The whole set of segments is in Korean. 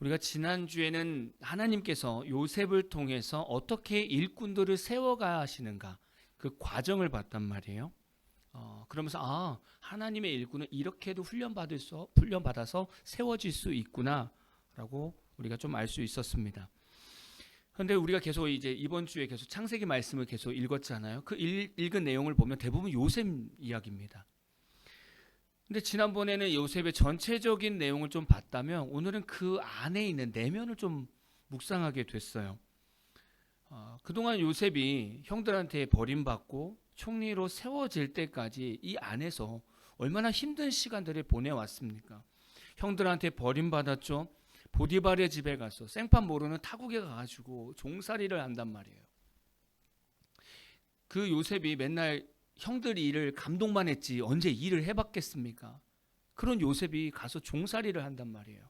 우리가 지난주에는 하나님께서 요셉을 통해서 어떻게 일꾼들을 세워가시는가 그 과정을 봤단 말이에요. 어, 그러면서 아 하나님의 일꾼은 이렇게도 훈련받을 수 훈련받아서 세워질 수 있구나라고 우리가 좀 알 수 있었습니다. 그런데 우리가 계속 이제 이번 주에 계속 창세기 말씀을 계속 읽었잖아요. 그 읽, 읽은 내용을 보면 대부분 요셉 이야기입니다. 근데 지난번에는 요셉의 전체적인 내용을 좀 봤다면 오늘은 그 안에 있는 내면을 좀 묵상하게 됐어요. 어, 그동안 요셉이 형들한테 버림받고 총리로 세워질 때까지 이 안에서 얼마나 힘든 시간들을 보내왔습니까? 형들한테 버림받았죠. 보디발의 집에 가서 생판 모르는 타국에 가가지고 종살이를 한단 말이에요. 그 요셉이 맨날 형들 일을 감동만 했지 언제 일을 해봤겠습니까? 그런 요셉이 가서 종살이를 한단 말이에요.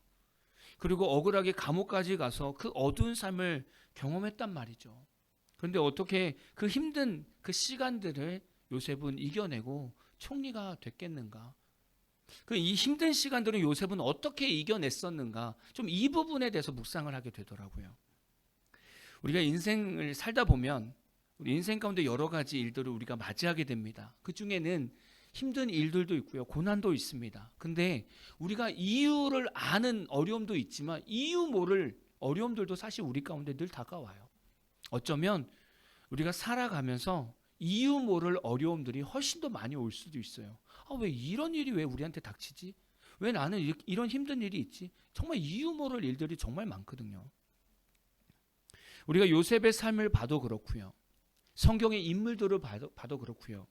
그리고 억울하게 감옥까지 가서 그 어두운 삶을 경험했단 말이죠. 그런데 어떻게 그 힘든 그 시간들을 요셉은 이겨내고 총리가 됐겠는가? 그 이 힘든 시간들은 요셉은 어떻게 이겨냈었는가? 좀 이 부분에 대해서 묵상을 하게 되더라고요. 우리가 인생을 살다 보면 우리 인생 가운데 여러 가지 일들을 우리가 맞이하게 됩니다. 그 중에는 힘든 일들도 있고요. 고난도 있습니다. 근데 우리가 이유를 아는 어려움도 있지만 이유 모를 어려움들도 사실 우리 가운데 늘 다가와요. 어쩌면 우리가 살아가면서 이유 모를 어려움들이 훨씬 더 많이 올 수도 있어요. 아, 왜 이런 일이 왜 우리한테 닥치지? 왜 나는 이- 이런 힘든 일이 있지? 정말 이유 모를 일들이 정말 많거든요. 우리가 요셉의 삶을 봐도 그렇고요. 성경의 인물들을 봐도, 봐도 그렇고요.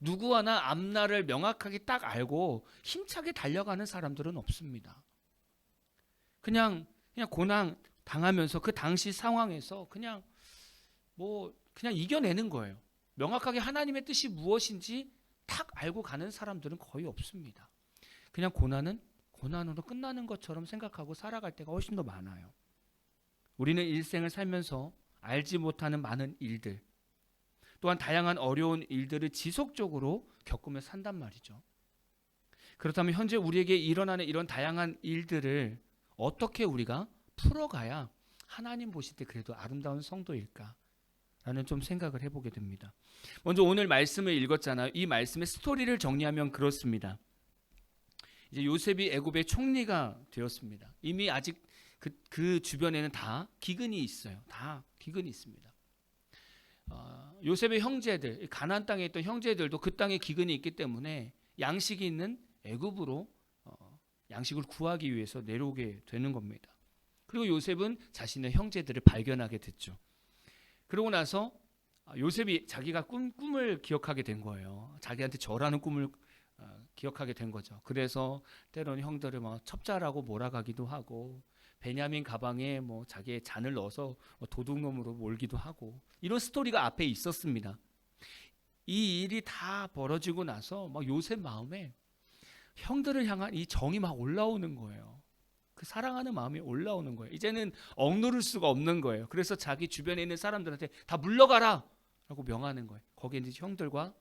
누구 하나 앞날을 명확하게 딱 알고 힘차게 달려가는 사람들은 없습니다. 그냥 그냥 고난 당하면서 그 당시 상황에서 그냥 뭐 그냥 이겨내는 거예요. 명확하게 하나님의 뜻이 무엇인지 탁 알고 가는 사람들은 거의 없습니다. 그냥 고난은 고난으로 끝나는 것처럼 생각하고 살아갈 때가 훨씬 더 많아요. 우리는 일생을 살면서 알지 못하는 많은 일들, 또한 다양한 어려운 일들을 지속적으로 겪으며 산단 말이죠. 그렇다면 현재 우리에게 일어나는 이런 다양한 일들을 어떻게 우리가 풀어가야 하나님 보실 때 그래도 아름다운 성도일까? 라는 좀 생각을 해보게 됩니다. 먼저 오늘 말씀을 읽었잖아요. 이 말씀의 스토리를 정리하면 그렇습니다. 이제 요셉이 애굽의 총리가 되었습니다. 이미 아직 그, 그 주변에는 다 기근이 있어요. 다 기근이 있습니다. 어, 요셉의 형제들, 가나안 땅에 있던 형제들도 그 땅에 기근이 있기 때문에 양식이 있는 애굽으로 어, 양식을 구하기 위해서 내려오게 되는 겁니다. 그리고 요셉은 자신의 형제들을 발견하게 됐죠. 그러고 나서 아, 요셉이 자기가 꿈, 꿈을 기억하게 된 거예요. 자기한테 절하는 꿈을 어, 기억하게 된 거죠. 그래서 때로는 형들을 막 첩자라고 몰아가기도 하고 베냐민 가방에 뭐 자기의 잔을 넣어서 뭐 도둑놈으로 몰기도 하고 이런 스토리가 앞에 있었습니다. 이 일이 다 벌어지고 나서 막 요셉 마음에 형들을 향한 이 정이 막 올라오는 거예요. 그 사랑하는 마음이 올라오는 거예요. 이제는 억누를 수가 없는 거예요. 그래서 자기 주변에 있는 사람들한테 다 물러가라 라고 명하는 거예요. 거기에 이제 형들과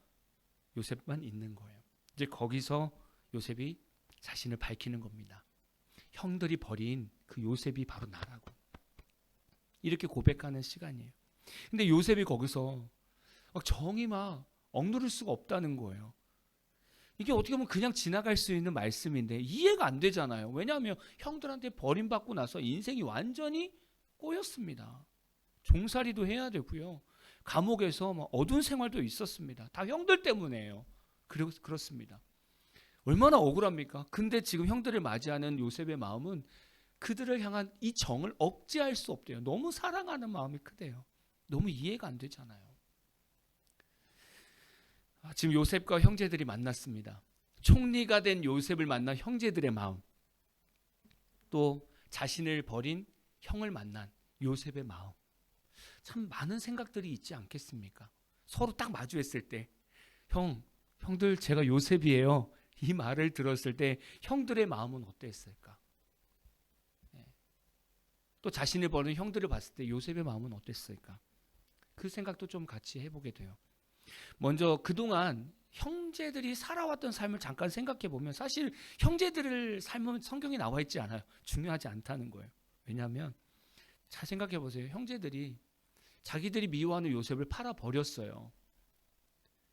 요셉만 있는 거예요. 이제 거기서 요셉이 자신을 밝히는 겁니다. 형들이 버린 그 요셉이 바로 나라고. 이렇게 고백하는 시간이에요. 근데 요셉이 거기서 막 정이 막 억누를 수가 없다는 거예요. 이게 어떻게 보면 그냥 지나갈 수 있는 말씀인데 이해가 안 되잖아요. 왜냐하면 형들한테 버림받고 나서 인생이 완전히 꼬였습니다. 종살이도 해야 되고요. 감옥에서 막 어두운 생활도 있었습니다. 다 형들 때문에요. 그렇, 그렇습니다. 얼마나 억울합니까? 근데 지금 형들을 맞이하는 요셉의 마음은 그들을 향한 이 정을 억제할 수 없대요. 너무 사랑하는 마음이 크대요. 너무 이해가 안 되잖아요. 아, 지금 요셉과 형제들이 만났습니다. 총리가 된 요셉을 만난 형제들의 마음, 또 자신을 버린 형을 만난 요셉의 마음, 참 많은 생각들이 있지 않겠습니까? 서로 딱 마주했을 때, 형, 형들 제가 요셉이에요. 이 말을 들었을 때 형들의 마음은 어땠을까? 예. 또 자신을 버린 형들을 봤을 때 요셉의 마음은 어땠을까? 그 생각도 좀 같이 해보게 돼요. 먼저 그동안 형제들이 살아왔던 삶을 잠깐 생각해 보면 사실 형제들을 삶은 성경에 나와 있지 않아요. 중요하지 않다는 거예요. 왜냐하면 잘 생각해 보세요. 형제들이 자기들이 미워하는 요셉을 팔아 버렸어요.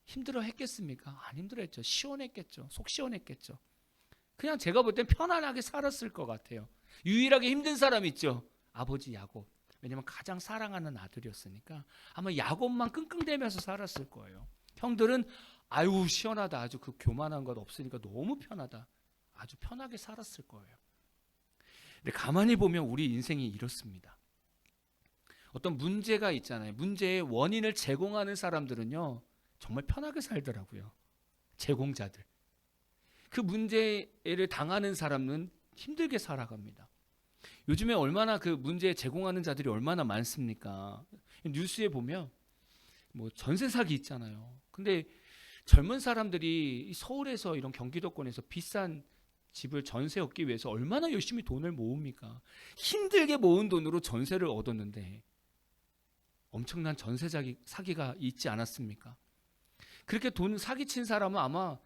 힘들어 했겠습니까? 안 힘들었죠. 시원했겠죠. 속 시원했겠죠. 그냥 제가 볼 땐 편안하게 살았을 것 같아요. 유일하게 힘든 사람 있죠. 아버지 야곱. 왜냐면 가장 사랑하는 아들이었으니까 아마 야곱만 끙끙대면서 살았을 거예요. 형들은 아유 시원하다. 아주 그 교만한 것 없으니까 너무 편하다. 아주 편하게 살았을 거예요. 근데 가만히 보면 우리 인생이 이렇습니다. 어떤 문제가 있잖아요. 문제의 원인을 제공하는 사람들은요. 정말 편하게 살더라고요. 제공자들. 그 문제를 당하는 사람은 힘들게 살아갑니다. 요즘에 얼마나 그 문제 제공하는 자들이 얼마나 많습니까? 뉴스에 보면 뭐 전세 사기 있잖아요. 근데 젊은 사람들이 서울에서 이런 경기도권에서 비싼 집을 전세 얻기 위해서 얼마나 열심히 돈을 모읍니까? 힘들게 모은 돈으로 전세를 얻었는데 엄청난 전세 사기, 사기가 있지 않았습니까? 그렇게 돈 사기친 사람은 아마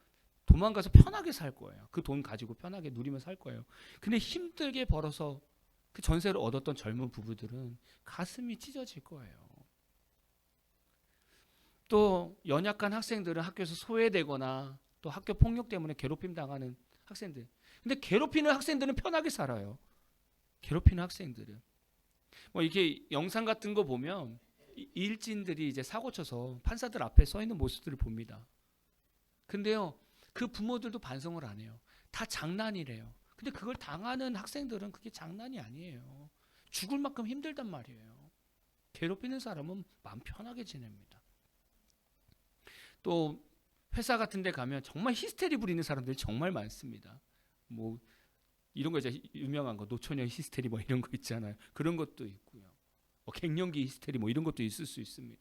도망가서 편하게 살 거예요. 그 돈 가지고 편하게 누리며 살 거예요. 근데 힘들게 벌어서 그 전세를 얻었던 젊은 부부들은 가슴이 찢어질 거예요. 또 연약한 학생들은 학교에서 소외되거나 또 학교 폭력 때문에 괴롭힘 당하는 학생들. 근데 괴롭히는 학생들은 편하게 살아요. 괴롭히는 학생들은 뭐 이렇게 영상 같은 거 보면 이- 일진들이 이제 사고 쳐서 판사들 앞에 서 있는 모습들을 봅니다. 근데요, 그 부모들도 반성을 안 해요. 다 장난이래요. 근데 그걸 당하는 학생들은 그게 장난이 아니에요. 죽을 만큼 힘들단 말이에요. 괴롭히는 사람은 마음 편하게 지냅니다. 또 회사 같은 데 가면 정말 히스테리 부리는 사람들이 정말 많습니다. 뭐 이런 거 이제 유명한 거 노처녀 히스테리 뭐 이런 거 있잖아요. 그런 것도 있고요. 뭐 갱년기 히스테리 뭐 이런 것도 있을 수 있습니다.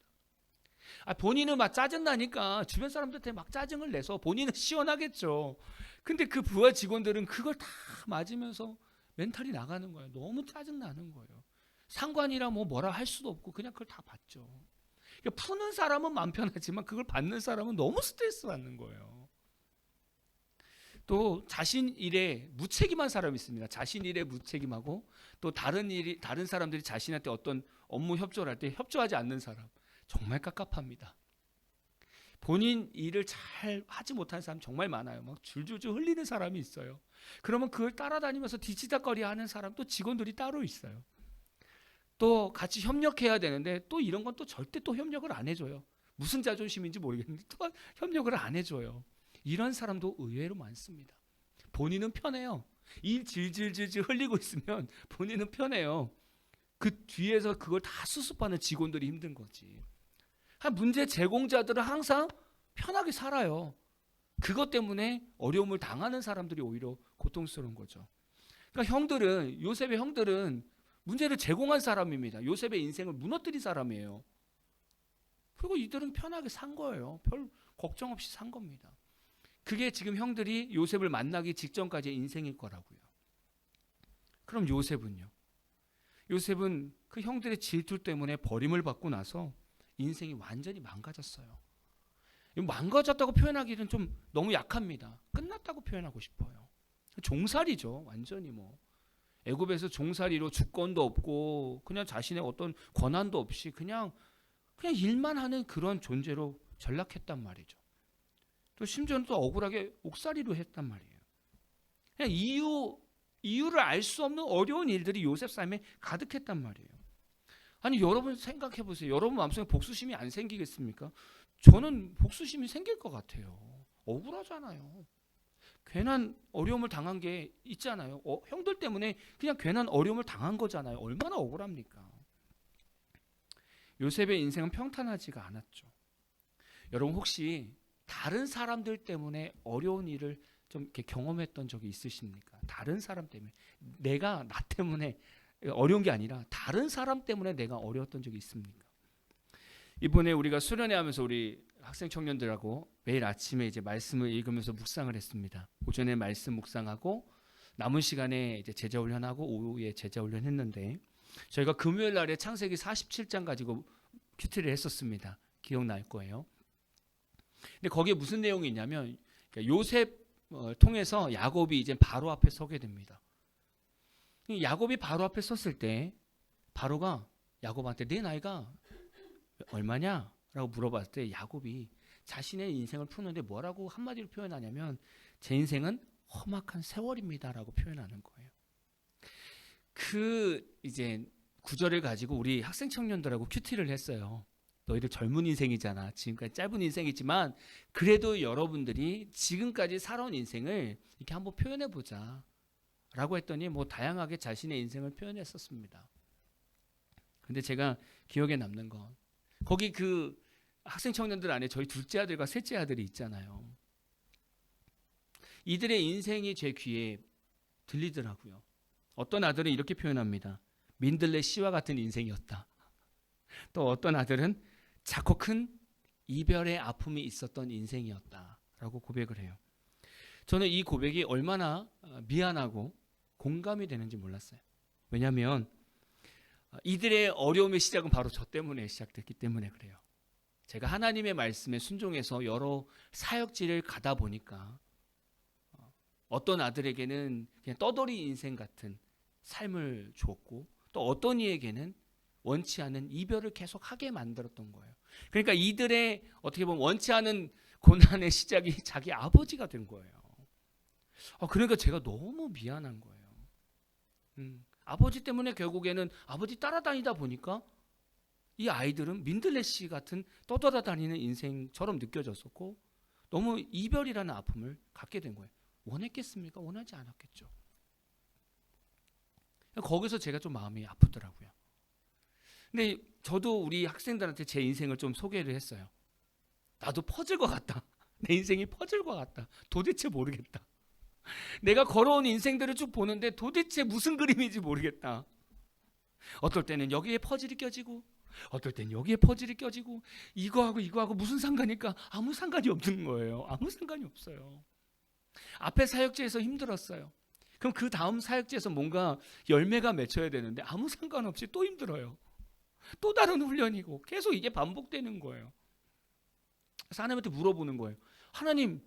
아 본인은 막 짜증 나니까 주변 사람들한테 막 짜증을 내서 본인은 시원하겠죠. 근데 그 부하 직원들은 그걸 다 맞으면서 멘탈이 나가는 거예요. 너무 짜증 나는 거예요. 상관이라 뭐 뭐라 할 수도 없고 그냥 그걸 다 받죠. 그러니까 푸는 사람은 마음 편하지만 그걸 받는 사람은 너무 스트레스 받는 거예요. 또 자신 일에 무책임한 사람이 있습니다. 자신 일에 무책임하고 또 다른 일이 다른 사람들이 자신한테 어떤 업무 협조를 할 때 협조하지 않는 사람 정말 깝깝합니다. 본인 일을 잘 하지 못하는 사람 정말 많아요. 막 줄줄줄 흘리는 사람이 있어요. 그러면 그걸 따라다니면서 뒤치다거리 하는 사람 또 직원들이 따로 있어요. 또 같이 협력해야 되는데 또 이런 건 또 절대 또 협력을 안 해줘요. 무슨 자존심인지 모르겠는데 또 협력을 안 해줘요. 이런 사람도 의외로 많습니다. 본인은 편해요. 일 질질질질 흘리고 있으면 본인은 편해요. 그 뒤에서 그걸 다 수습하는 직원들이 힘든 거지. 한 문제 제공자들은 항상 편하게 살아요. 그것 때문에 어려움을 당하는 사람들이 오히려 고통스러운 거죠. 그러니까 형들은 요셉의 형들은 문제를 제공한 사람입니다. 요셉의 인생을 무너뜨린 사람이에요. 그리고 이들은 편하게 산 거예요. 별 걱정 없이 산 겁니다. 그게 지금 형들이 요셉을 만나기 직전까지의 인생일 거라고요. 그럼 요셉은요? 요셉은 그 형들의 질투 때문에 버림을 받고 나서 인생이 완전히 망가졌어요. 이 망가졌다고 표현하기는 좀 너무 약합니다. 끝났다고 표현하고 싶어요. 종살이죠, 완전히 뭐. 애굽에서 종살이로 주권도 없고 그냥 자신의 어떤 권한도 없이 그냥 그냥 일만 하는 그런 존재로 전락했단 말이죠. 또 심지어는 또 억울하게 옥살이로 했단 말이에요. 그냥 이유 이유를 알 수 없는 어려운 일들이 요셉 삶에 가득했단 말이에요. 아니 여러분 생각해 보세요. 여러분 마음속에 복수심이 안 생기겠습니까? 저는 복수심이 생길 것 같아요. 억울하잖아요. 괜한 어려움을 당한 게 있잖아요. 어, 형들 때문에 그냥 괜한 어려움을 당한 거잖아요. 얼마나 억울합니까? 요셉의 인생은 평탄하지가 않았죠. 여러분 혹시 다른 사람들 때문에 어려운 일을 좀 이렇게 경험했던 적이 있으십니까? 다른 사람 때문에 내가 나 때문에 어려운 게 아니라 다른 사람 때문에 내가 어려웠던 적이 있습니까? 이번에 우리가 수련회 하면서 우리 학생 청년들하고 매일 아침에 이제 말씀을 읽으면서 묵상을 했습니다. 오전에 말씀 묵상하고 남은 시간에 이제 제자 훈련하고 오후에 제자 훈련 했는데 저희가 금요일 날에 창세기 47장 가지고 큐티를 했었습니다. 기억날 거예요. 근데 거기에 무슨 내용이 있냐면 그러니까 요셉 을 통해서 야곱이 이제 바로 앞에 서게 됩니다. 야곱이 바로 앞에 섰을 때 바로가 야곱한테 내 나이가 얼마냐? 라고 물어봤을 때 야곱이 자신의 인생을 푸는데 뭐라고 한마디로 표현하냐면 제 인생은 험악한 세월입니다라고 표현하는 거예요. 그 이제 구절을 가지고 우리 학생 청년들하고 큐티를 했어요. 너희들 젊은 인생이잖아. 지금까지 짧은 인생이지만 그래도 여러분들이 지금까지 살아온 인생을 이렇게 한번 표현해 보자. 라고 했더니 뭐 다양하게 자신의 인생을 표현했었습니다. 근데 제가 기억에 남는 건 거기 그 학생 청년들 안에 저희 둘째 아들과 셋째 아들이 있잖아요. 이들의 인생이 제 귀에 들리더라고요. 어떤 아들은 이렇게 표현합니다. 민들레 씨와 같은 인생이었다. 또 어떤 아들은 작고 큰 이별의 아픔이 있었던 인생이었다라고 고백을 해요. 저는 이 고백이 얼마나 어, 미안하고 공감이 되는지 몰랐어요. 왜냐하면 어, 이들의 어려움의 시작은 바로 저 때문에 시작됐기 때문에 그래요. 제가 하나님의 말씀에 순종해서 여러 사역지를 가다 보니까 어, 어떤 아들에게는 그냥 떠돌이 인생 같은 삶을 주었고 또 어떤 이에게는 원치 않은 이별을 계속 하게 만들었던 거예요. 그러니까 이들의 어떻게 보면 원치 않은 고난의 시작이 자기 아버지가 된 거예요. 어, 그러니까 제가 너무 미안한 거예요. 음, 아버지 때문에 결국에는 아버지 따라다니다 보니까 이 아이들은 민들레 씨 같은 떠돌아다니는 인생처럼 느껴졌었고 너무 이별이라는 아픔을 갖게 된 거예요. 원했겠습니까? 원하지 않았겠죠. 거기서 제가 좀 마음이 아프더라고요. 근데 저도 우리 학생들한테 제 인생을 좀 소개를 했어요. 나도 퍼즐과 같다. 내 인생이 퍼즐과 같다. 도대체 모르겠다. 내가 걸어온 인생들을 쭉 보는데 도대체 무슨 그림인지 모르겠다. 어떨 때는 여기에 퍼즐이 껴지고 어떨 땐 여기에 퍼즐이 껴지고 이거하고 이거하고 무슨 상관일까? 아무 상관이 없는 거예요. 아무 상관이 없어요. 앞에 사역지에서 힘들었어요. 그럼 그 다음 사역지에서 뭔가 열매가 맺혀야 되는데 아무 상관없이 또 힘들어요. 또 다른 훈련이고 계속 이게 반복되는 거예요. 그래서 하나님한테 물어보는 거예요. 하나님,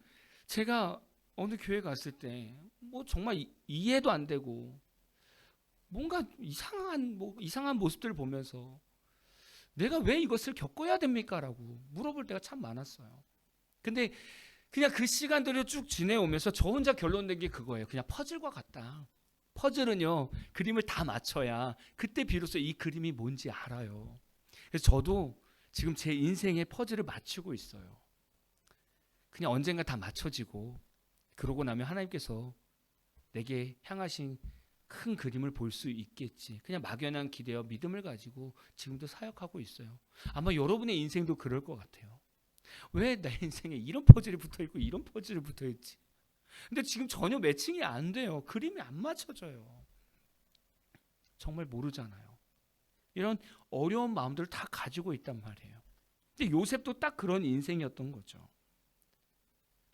제가 어느 교회 갔을 때 뭐 정말 이- 이해도 안 되고 뭔가 이상한 뭐 이상한 모습들을 보면서 내가 왜 이것을 겪어야 됩니까라고 물어볼 때가 참 많았어요. 근데 그냥 그 시간들을 쭉 지내오면서 저 혼자 결론 낸 게 그거예요. 그냥 퍼즐과 같다. 퍼즐은요 그림을 다 맞춰야 그때 비로소 이 그림이 뭔지 알아요. 그래서 저도 지금 제 인생의 퍼즐을 맞추고 있어요. 그냥 언젠가 다 맞춰지고 그러고 나면 하나님께서 내게 향하신 큰 그림을 볼 수 있겠지. 그냥 막연한 기대와 믿음을 가지고 지금도 사역하고 있어요. 아마 여러분의 인생도 그럴 것 같아요. 왜 내 인생에 이런 퍼즐이 붙어 있고 이런 퍼즐이 붙어 있지? 근데 지금 전혀 매칭이 안 돼요. 그림이 안 맞춰져요. 정말 모르잖아요. 이런 어려운 마음들을 다 가지고 있단 말이에요. 근데 요셉도 딱 그런 인생이었던 거죠.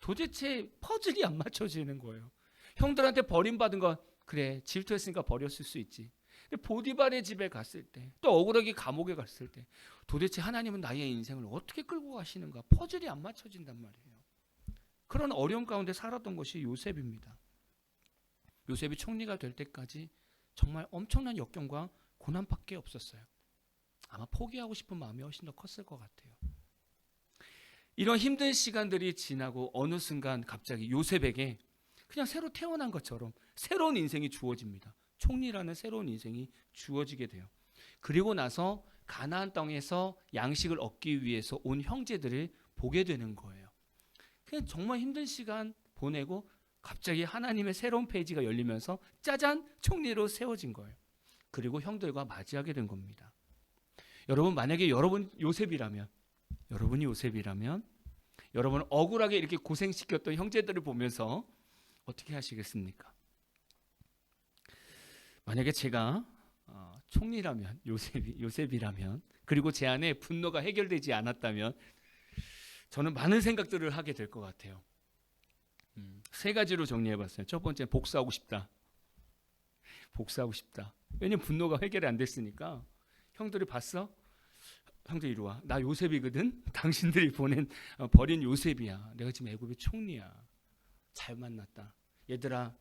도대체 퍼즐이 안 맞춰지는 거예요. 형들한테 버림받은 건 그래 질투했으니까 버렸을 수 있지. 근데 보디발의 집에 갔을 때, 또 억울하게 감옥에 갔을 때, 도대체 하나님은 나의 인생을 어떻게 끌고 가시는가? 퍼즐이 안 맞춰진단 말이에요. 그런 어려움 가운데 살았던 것이 요셉입니다. 요셉이 총리가 될 때까지 정말 엄청난 역경과 고난밖에 없었어요. 아마 포기하고 싶은 마음이 훨씬 더 컸을 것 같아요. 이런 힘든 시간들이 지나고 어느 순간 갑자기 요셉에게 그냥 새로 태어난 것처럼 새로운 인생이 주어집니다. 총리라는 새로운 인생이 주어지게 돼요. 그리고 나서 가나안 땅에서 양식을 얻기 위해서 온 형제들을 보게 되는 거예요. 그냥 정말 힘든 시간 보내고 갑자기 하나님의 새로운 페이지가 열리면서 짜잔 총리로 세워진 거예요. 그리고 형들과 맞이하게 된 겁니다. 여러분 만약에 여러분 요셉이라면 여러분이 요셉이라면 여러분 억울하게 이렇게 고생시켰던 형제들을 보면서 어떻게 하시겠습니까? 만약에 제가 어, 총리라면 요셉이 요셉이라면 그리고 제 안에 분노가 해결되지 않았다면 저는 많은 생각들을 하게 될 것 같아요. 음, 세 가지로 정리해봤어요. 첫 번째 복수하고 싶다. 복수하고 싶다. 왜냐면 분노가 해결이 안 됐으니까 형들이 봤어? 형들 이리 와. 나 요셉이거든. 당신들이 보낸 어, 버린 요셉이야. 내가 지금 애굽의 총리야. 잘 만났다. 얘들아,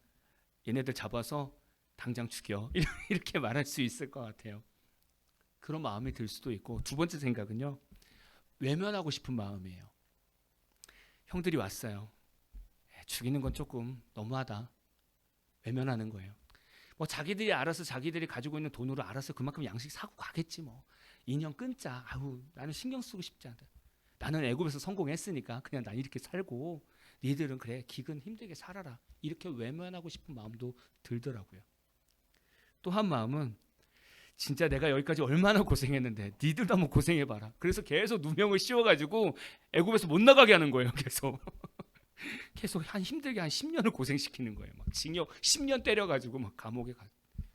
얘네들 잡아서 당장 죽여 이렇게 말할 수 있을 것 같아요. 그런 마음이 들 수도 있고 두 번째 생각은요 외면하고 싶은 마음이에요. 형들이 왔어요. 에, 죽이는 건 조금 너무하다. 외면하는 거예요. 뭐 자기들이 알아서 자기들이 가지고 있는 돈으로 알아서 그만큼 양식 사고 가겠지 뭐. 인연 끊자. 아우 나는 신경 쓰고 싶지 않다. 나는 애굽에서 성공했으니까 그냥 난 이렇게 살고 니들은 그래 기근 힘들게 살아라. 이렇게 외면하고 싶은 마음도 들더라고요. 또 한 마음은 진짜 내가 여기까지 얼마나 고생했는데 니들도 한번 고생해봐라. 그래서 계속 누명을 씌워가지고 애굽에서 못 나가게 하는 거예요. 계속 계속 한 힘들게 한 10년을 고생시키는 거예요. 막 징역 10년 때려가지고 막 감옥에 가,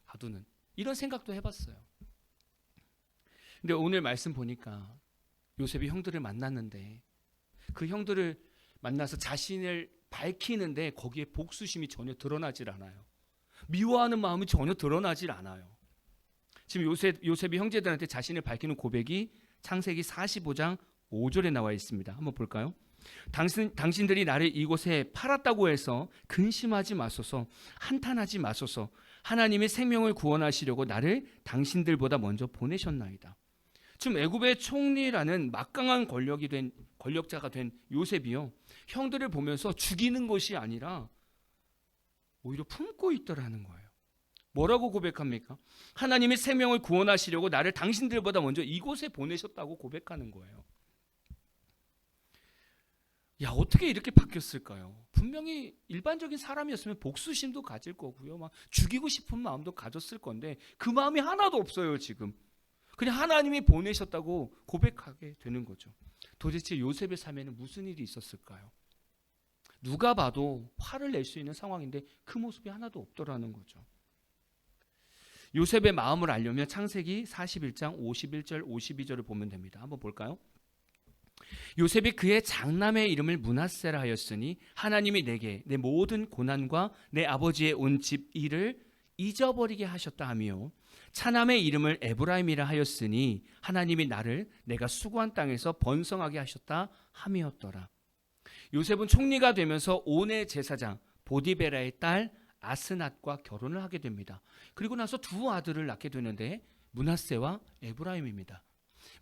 가두는 이런 생각도 해봤어요. 근데 오늘 말씀 보니까 요셉이 형들을 만났는데 그 형들을 만나서 자신을 밝히는데 거기에 복수심이 전혀 드러나질 않아요. 미워하는 마음이 전혀 드러나질 않아요. 지금 요셉 요셉이 형제들한테 자신을 밝히는 고백이 창세기 45장 5절에 나와 있습니다. 한번 볼까요? 당신 당신들이 나를 이곳에 팔았다고 해서 근심하지 마소서 한탄하지 마소서 하나님의 생명을 구원하시려고 나를 당신들보다 먼저 보내셨나이다. 지금 애굽의 총리라는 막강한 권력이 된 권력자가 된 요셉이요 형들을 보면서 죽이는 것이 아니라 오히려 품고 있더라는 거예요. 뭐라고 고백합니까? 하나님의 생명을 구원하시려고 나를 당신들보다 먼저 이곳에 보내셨다고 고백하는 거예요. 야 어떻게 이렇게 바뀌었을까요? 분명히 일반적인 사람이었으면 복수심도 가질 거고요, 막 죽이고 싶은 마음도 가졌을 건데 그 마음이 하나도 없어요 지금. 그냥 하나님이 보내셨다고 고백하게 되는 거죠. 도대체 요셉의 삶에는 무슨 일이 있었을까요? 누가 봐도 화를 낼 수 있는 상황인데 그 모습이 하나도 없더라는 거죠. 요셉의 마음을 알려면 창세기 41장 51절 52절을 보면 됩니다. 한번 볼까요? 요셉이 그의 장남의 이름을 문하세라 하였으니 하나님이 내게 내 모든 고난과 내 아버지의 온 집 일을 잊어버리게 하셨다 하며 차남의 이름을 에브라임이라 하였으니 하나님이 나를 내가 수고한 땅에서 번성하게 하셨다 함이었더라. 요셉은 총리가 되면서 온의 제사장 보디베라의 딸 아스낫과 결혼을 하게 됩니다. 그리고 나서 두 아들을 낳게 되는데 문하세와 에브라임입니다.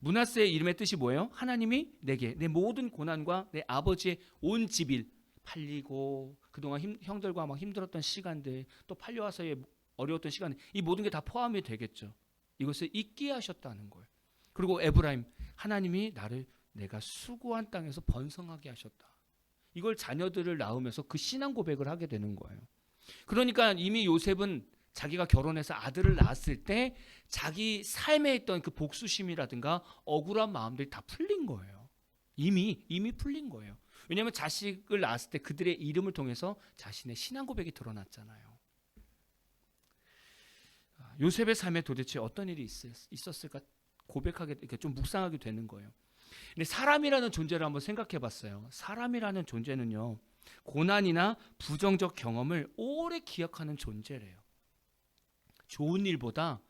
문하세의 이름의 뜻이 뭐예요? 하나님이 내게 내 모든 고난과 내 아버지의 온 집일 팔리고 그동안 힘, 형들과 막 힘들었던 시간들 또 팔려와서의 어려웠던 시간 이 모든 게 다 포함이 되겠죠. 이것을 잊게 하셨다는 거예요. 그리고 에브라임 하나님이 나를 내가 수고한 땅에서 번성하게 하셨다. 이걸 자녀들을 낳으면서 그 신앙 고백을 하게 되는 거예요. 그러니까 이미 요셉은 자기가 결혼해서 아들을 낳았을 때 자기 삶에 있던 그 복수심이라든가 억울한 마음들이 다 풀린 거예요. 이미 이미 풀린 거예요. 왜냐하면 자식을 낳았을 때 그들의 이름을 통해서 자신의 신앙 고백이 드러났잖아요. 요셉의 삶에 도대체 어떤 일이 있었을까 고백하게 이렇게 좀 묵상하게 되는 거예요. 근데 사람이라는 존재를 한번 생각해 봤어요. 사람이라는 존재는요. 고난이나 부정적 경험을 오래 기억하는 존재래요. 좋은 일보다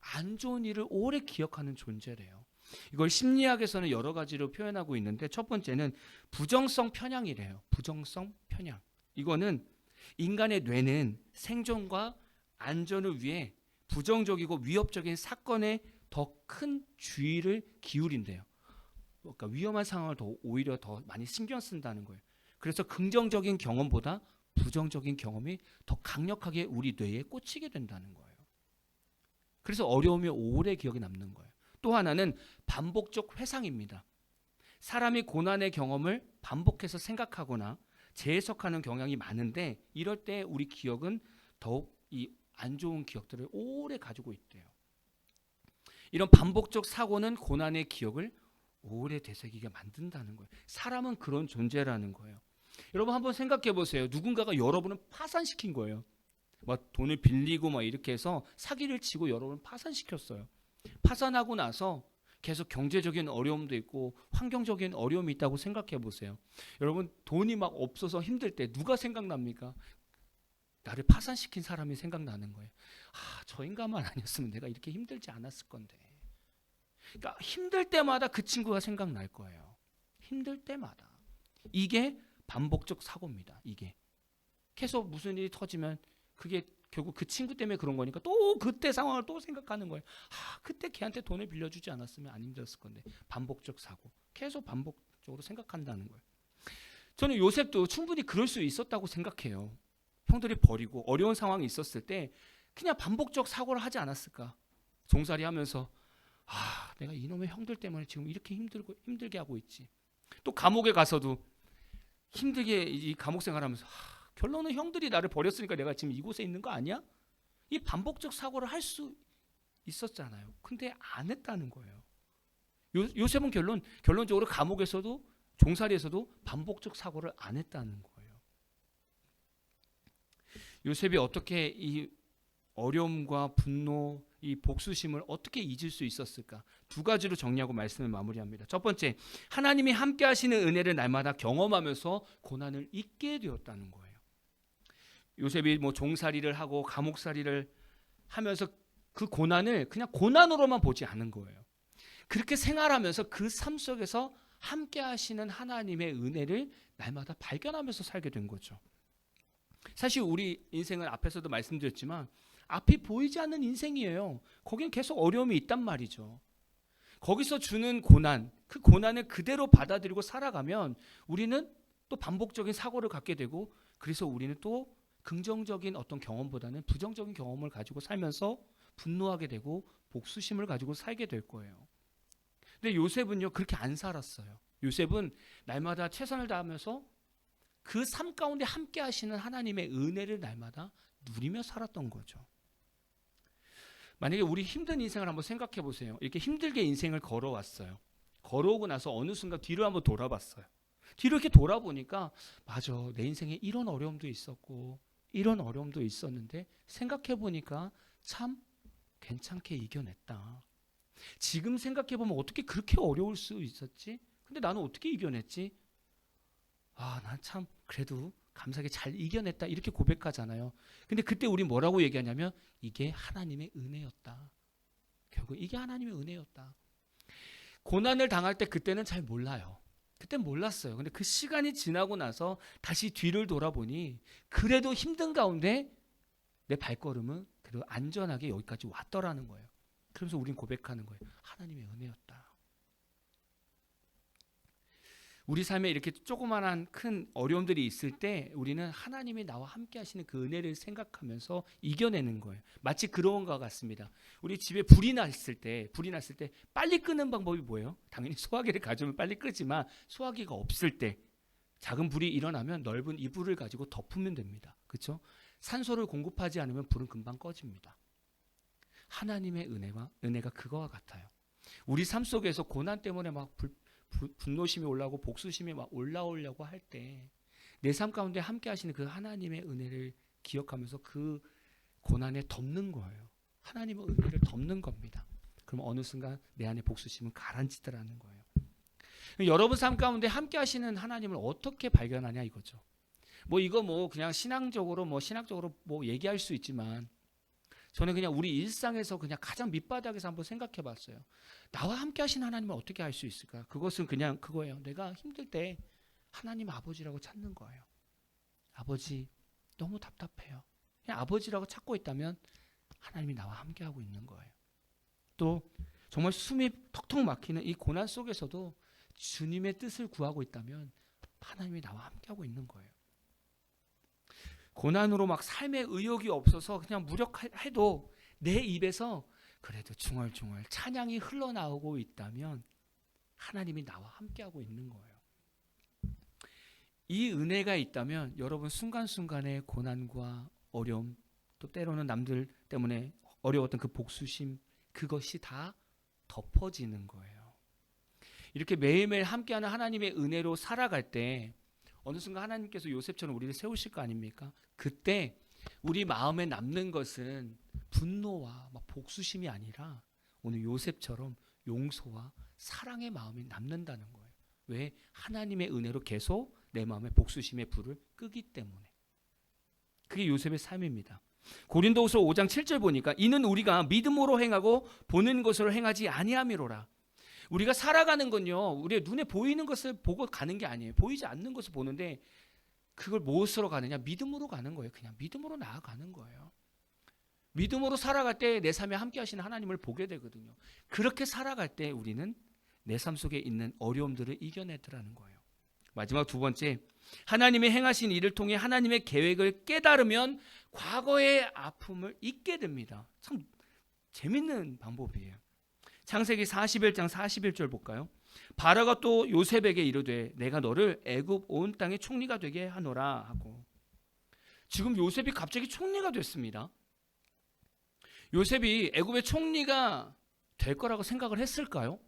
안 좋은 일을 오래 기억하는 존재래요. 이걸 심리학에서는 여러 가지로 표현하고 있는데 첫 번째는 부정성 편향이래요. 부정성 편향. 이거는 인간의 뇌는 생존과 안전을 위해 부정적이고 위협적인 사건에 더 큰 주의를 기울인대요. 그러니까 위험한 상황을 더 오히려 더 많이 신경 쓴다는 거예요. 그래서 긍정적인 경험보다 부정적인 경험이 더 강력하게 우리 뇌에 꽂히게 된다는 거예요. 그래서 어려움이 오래 기억에 남는 거예요. 또 하나는 반복적 회상입니다. 사람이 고난의 경험을 반복해서 생각하거나 재해석하는 경향이 많은데 이럴 때 우리 기억은 더욱 이 안 좋은 기억들을 오래 가지고 있대요. 이런 반복적 사고는 고난의 기억을 오래 되새기게 만든다는 거예요. 사람은 그런 존재라는 거예요. 여러분 한번 생각해 보세요. 누군가가 여러분을 파산시킨 거예요. 막 돈을 빌리고 막 이렇게 해서 사기를 치고 여러분을 파산시켰어요. 파산하고 나서 계속 경제적인 어려움도 있고 환경적인 어려움이 있다고 생각해 보세요. 여러분 돈이 막 없어서 힘들 때 누가 생각납니까? 나를 파산시킨 사람이 생각나는 거예요. 아, 저 인간만 아니었으면 내가 이렇게 힘들지 않았을 건데. 그러니까 힘들 때마다 그 친구가 생각날 거예요. 힘들 때마다. 이게 반복적 사고입니다. 이게. 계속 무슨 일이 터지면 그게 결국 그 친구 때문에 그런 거니까 또 그때 상황을 또 생각하는 거예요. 아, 그때 걔한테 돈을 빌려주지 않았으면 안 힘들었을 건데 반복적 사고 계속 반복적으로 생각한다는 거예요. 저는 요셉도 충분히 그럴 수 있었다고 생각해요. 형들이 버리고 어려운 상황이 있었을 때 그냥 반복적 사고를 하지 않았을까? 종살이 하면서 아, 내가 이놈의 형들 때문에 지금 이렇게 힘들고 힘들게 하고 있지. 또 감옥에 가서도 힘들게 이 감옥 생활하면서 아, 결론은 형들이 나를 버렸으니까 내가 지금 이곳에 있는 거 아니야? 이 반복적 사고를 할 수 있었잖아요. 근데 안 했다는 거예요. 요, 요셉은 결론 결론적으로 감옥에서도 종살이에서도 반복적 사고를 안 했다는 거예요. 요셉이 어떻게 이 어려움과 분노, 이 복수심을 어떻게 잊을 수 있었을까? 두 가지로 정리하고 말씀을 마무리합니다. 첫 번째, 하나님이 함께 하시는 은혜를 날마다 경험하면서 고난을 잊게 되었다는 거예요. 요셉이 뭐 종살이를 하고 감옥살이를 하면서 그 고난을 그냥 고난으로만 보지 않은 거예요. 그렇게 생활하면서 그 삶 속에서 함께 하시는 하나님의 은혜를 날마다 발견하면서 살게 된 거죠. 사실 우리 인생은 앞에서도 말씀드렸지만 앞이 보이지 않는 인생이에요. 거긴 계속 어려움이 있단 말이죠. 거기서 주는 고난, 그 고난을 그대로 받아들이고 살아가면 우리는 또 반복적인 사고를 갖게 되고 그래서 우리는 또 긍정적인 어떤 경험보다는 부정적인 경험을 가지고 살면서 분노하게 되고 복수심을 가지고 살게 될 거예요. 근데 요셉은요 그렇게 안 살았어요. 요셉은 날마다 최선을 다하면서 그 삶 가운데 함께 하시는 하나님의 은혜를 날마다 누리며 살았던 거죠. 만약에 우리 힘든 인생을 한번 생각해 보세요. 이렇게 힘들게 인생을 걸어왔어요. 걸어오고 나서 어느 순간 뒤로 한번 돌아봤어요. 뒤로 이렇게 돌아보니까 맞아 내 인생에 이런 어려움도 있었고 이런 어려움도 있었는데 생각해 보니까 참 괜찮게 이겨냈다. 지금 생각해 보면 어떻게 그렇게 어려울 수 있었지? 근데 나는 어떻게 이겨냈지? 아, 난 참 그래도 감사하게 잘 이겨냈다 이렇게 고백하잖아요. 근데 그때 우리 뭐라고 얘기하냐면 이게 하나님의 은혜였다. 결국 이게 하나님의 은혜였다. 고난을 당할 때 그때는 잘 몰라요. 그때 몰랐어요. 근데 그 시간이 지나고 나서 다시 뒤를 돌아보니 그래도 힘든 가운데 내 발걸음은 그래도 안전하게 여기까지 왔더라는 거예요. 그러면서 우린 고백하는 거예요. 하나님의 은혜였다. 우리 삶에 이렇게 조그만한 큰 어려움들이 있을 때 우리는 하나님이 나와 함께 하시는 그 은혜를 생각하면서 이겨내는 거예요. 마치 그런 것 같습니다. 우리 집에 불이 났을 때, 불이 났을 때 빨리 끄는 방법이 뭐예요? 당연히 소화기를 가지면 빨리 끄지만 소화기가 없을 때 작은 불이 일어나면 넓은 이불을 가지고 덮으면 됩니다. 그렇죠? 산소를 공급하지 않으면 불은 금방 꺼집니다. 하나님의 은혜와 은혜가 그거와 같아요. 우리 삶 속에서 고난 때문에 막 불, 부, 분노심이 올라오고 복수심이 막 올라오려고 할 때 내 삶 가운데 함께 하시는 그 하나님의 은혜를 기억하면서 그 고난에 덮는 거예요. 하나님의 은혜를 덮는 겁니다. 그럼 어느 순간 내 안에 복수심은 가라앉히더라는 거예요. 여러분 삶 가운데 함께 하시는 하나님을 어떻게 발견하냐 이거죠. 뭐 이거 뭐 그냥 신앙적으로 뭐 신학적으로 뭐 얘기할 수 있지만 저는 그냥 우리 일상에서 그냥 가장 밑바닥에서 한번 생각해 봤어요. 나와 함께 하신 하나님을 어떻게 알 수 있을까? 그것은 그냥 그거예요. 내가 힘들 때 하나님 아버지라고 찾는 거예요. 아버지, 너무 답답해요. 그냥 아버지라고 찾고 있다면 하나님이 나와 함께 하고 있는 거예요. 또 정말 숨이 턱턱 막히는 이 고난 속에서도 주님의 뜻을 구하고 있다면 하나님이 나와 함께 하고 있는 거예요. 고난으로 막 삶의 의욕이 없어서 그냥 무력해도 내 입에서 그래도 중얼중얼 찬양이 흘러나오고 있다면 하나님이 나와 함께하고 있는 거예요. 이 은혜가 있다면 여러분 순간순간의 고난과 어려움 또 때로는 남들 때문에 어려웠던 그 복수심 그것이 다 덮어지는 거예요. 이렇게 매일매일 함께하는 하나님의 은혜로 살아갈 때 어느 순간 하나님께서 요셉처럼 우리를 세우실 거 아닙니까? 그때 우리 마음에 남는 것은 분노와 막 복수심이 아니라 오늘 요셉처럼 용서와 사랑의 마음이 남는다는 거예요. 왜? 하나님의 은혜로 계속 내 마음에 복수심의 불을 끄기 때문에. 그게 요셉의 삶입니다. 고린도후서 5장 7절 보니까 이는 우리가 믿음으로 행하고 보는 것으로 행하지 아니함이로라. 우리가 살아가는 건요. 우리의 눈에 보이는 것을 보고 가는 게 아니에요. 보이지 않는 것을 보는데 그걸 무엇으로 가느냐? 믿음으로 가는 거예요. 그냥 믿음으로 나아가는 거예요. 믿음으로 살아갈 때 내 삶에 함께 하시는 하나님을 보게 되거든요. 그렇게 살아갈 때 우리는 내 삶 속에 있는 어려움들을 이겨내더라는 거예요. 마지막 두 번째, 하나님이 행하신 일을 통해 하나님의 계획을 깨달으면 과거의 아픔을 잊게 됩니다. 참 재밌는 방법이에요. 창세기 41장 41절 볼까요? 바라가 또 요셉에게 이르되 내가 너를 애굽 온 땅의 총리가 되게 하노라 하고 지금 요셉이 갑자기 총리가 됐습니다. 요셉이 애굽의 총리가 될 거라고 생각을 했을까요?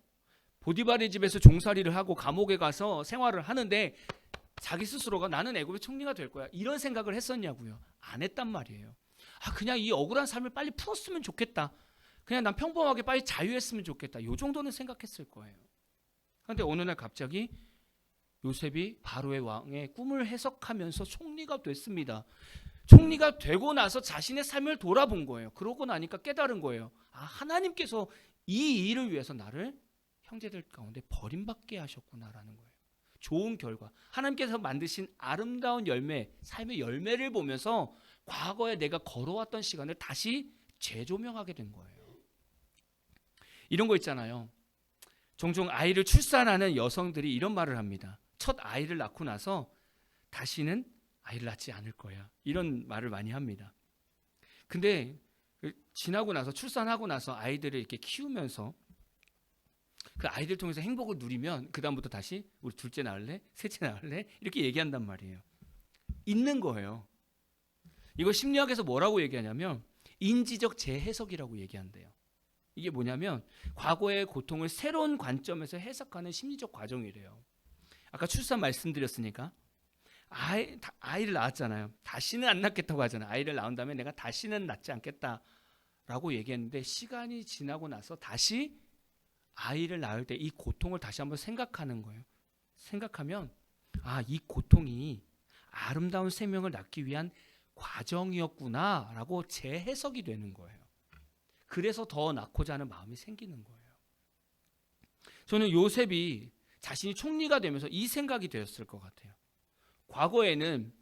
보디바리 집에서 종살이를 하고 감옥에 가서 생활을 하는데 자기 스스로가 나는 애굽의 총리가 될 거야 이런 생각을 했었냐고요? 안 했단 말이에요. 아 그냥 이 억울한 삶을 빨리 풀었으면 좋겠다. 그냥 난 평범하게 빨리 자유했으면 좋겠다. 요 정도는 생각했을 거예요. 그런데 어느 날 갑자기 요셉이 바로의 왕의 꿈을 해석하면서 총리가 됐습니다. 총리가 되고 나서 자신의 삶을 돌아본 거예요. 그러고 나니까 깨달은 거예요. 아, 하나님께서 이 일을 위해서 나를 형제들 가운데 버림받게 하셨구나라는 거예요. 좋은 결과. 하나님께서 만드신 아름다운 열매, 삶의 열매를 보면서 과거에 내가 걸어왔던 시간을 다시 재조명하게 된 거예요. 이런 거 있잖아요. 종종 아이를 출산하는 여성들이 이런 말을 합니다. 첫 아이를 낳고 나서 다시는 아이를 낳지 않을 거야. 이런 말을 많이 합니다. 근데 그 지나고 나서 출산하고 나서 아이들을 이렇게 키우면서 그 아이들 통해서 행복을 누리면 그 다음부터 다시 우리 둘째 낳을래, 셋째 낳을래 이렇게 얘기한단 말이에요. 있는 거예요. 이거 심리학에서 뭐라고 얘기하냐면 인지적 재해석이라고 얘기한대요. 이게 뭐냐면 과거의 고통을 새로운 관점에서 해석하는 심리적 과정이래요. 아까 출산 말씀드렸으니까 아이, 다- 아이를 낳았잖아요. 다시는 안 낳겠다고 하잖아요. 아이를 낳은 다음에 내가 다시는 낳지 않겠다라고 얘기했는데 시간이 지나고 나서 다시 아이를 낳을 때 이 고통을 다시 한번 생각하는 거예요. 생각하면 아, 이 고통이 아름다운 생명을 낳기 위한 과정이었구나라고 재해석이 되는 거예요. 그래서 더 낳고자 하는 마음이 생기는 거예요. 저는 요셉이 자신이 총리가 되면서 이 생각이 되었을 것 같아요. 과거에는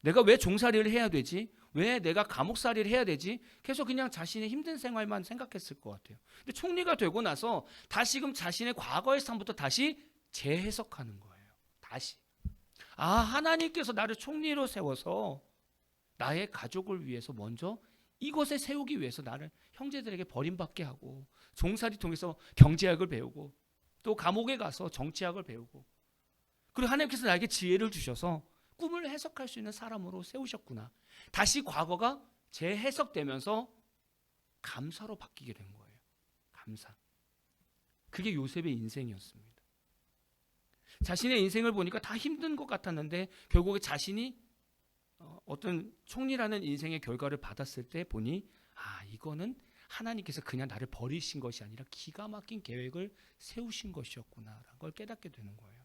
내가 왜 종살이를 해야 되지? 왜 내가 감옥살이를 해야 되지? 계속 그냥 자신의 힘든 생활만 생각했을 것 같아요. 근데 총리가 되고 나서 다시금 자신의 과거의 삶부터 다시 재해석하는 거예요. 다시. 아, 하나님께서 나를 총리로 세워서 나의 가족을 위해서 먼저 이곳에 세우기 위해서 나를 형제들에게 버림받게 하고 종살이 통해서 경제학을 배우고 또 감옥에 가서 정치학을 배우고 그리고 하나님께서 나에게 지혜를 주셔서 꿈을 해석할 수 있는 사람으로 세우셨구나. 다시 과거가 재해석되면서 감사로 바뀌게 된 거예요. 감사. 그게 요셉의 인생이었습니다. 자신의 인생을 보니까 다 힘든 것 같았는데 결국에 자신이 어, 어떤 총리라는 인생의 결과를 받았을 때 보니 아 이거는 하나님께서 그냥 나를 버리신 것이 아니라 기가 막힌 계획을 세우신 것이었구나라는 걸 깨닫게 되는 거예요.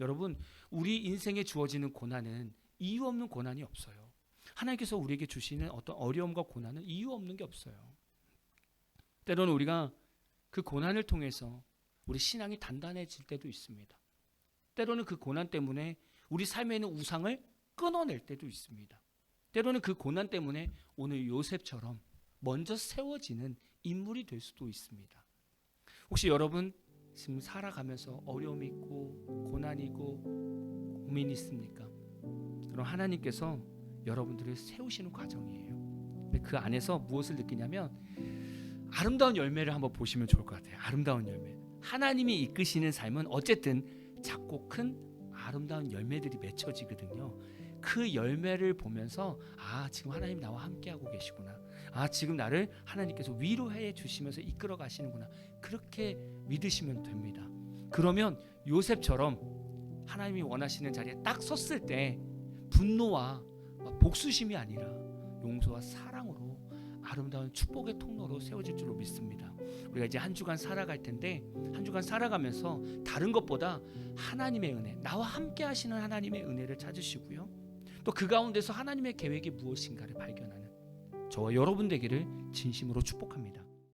여러분 우리 인생에 주어지는 고난은 이유 없는 고난이 없어요. 하나님께서 우리에게 주시는 어떤 어려움과 고난은 이유 없는 게 없어요. 때로는 우리가 그 고난을 통해서 우리 신앙이 단단해질 때도 있습니다. 때로는 그 고난 때문에 우리 삶에 있는 우상을 끊어낼 때도 있습니다. 때로는 그 고난 때문에 오늘 요셉처럼 먼저 세워지는 인물이 될 수도 있습니다. 혹시 여러분 지금 살아가면서 어려움이 있고 고난이 있고 고민이 있습니까? 그럼 하나님께서 여러분들을 세우시는 과정이에요. 그 안에서 무엇을 느끼냐면 아름다운 열매를 한번 보시면 좋을 것 같아요. 아름다운 열매. 하나님이 이끄시는 삶은 어쨌든 작고 큰 아름다운 열매들이 맺혀지거든요. 그 열매를 보면서 아 지금 하나님 나와 함께하고 계시구나. 아 지금 나를 하나님께서 위로해 주시면서 이끌어 가시는구나. 그렇게 믿으시면 됩니다. 그러면 요셉처럼 하나님이 원하시는 자리에 딱 섰을 때 분노와 복수심이 아니라 용서와 사랑으로 아름다운 축복의 통로로 세워질 줄로 믿습니다. 우리가 이제 한 주간 살아갈 텐데 한 주간 살아가면서 다른 것보다 하나님의 은혜, 나와 함께 하시는 하나님의 은혜를 찾으시고요. 또 그 가운데서 하나님의 계획이 무엇인가를 발견하는 저와 여러분 되기를 진심으로 축복합니다.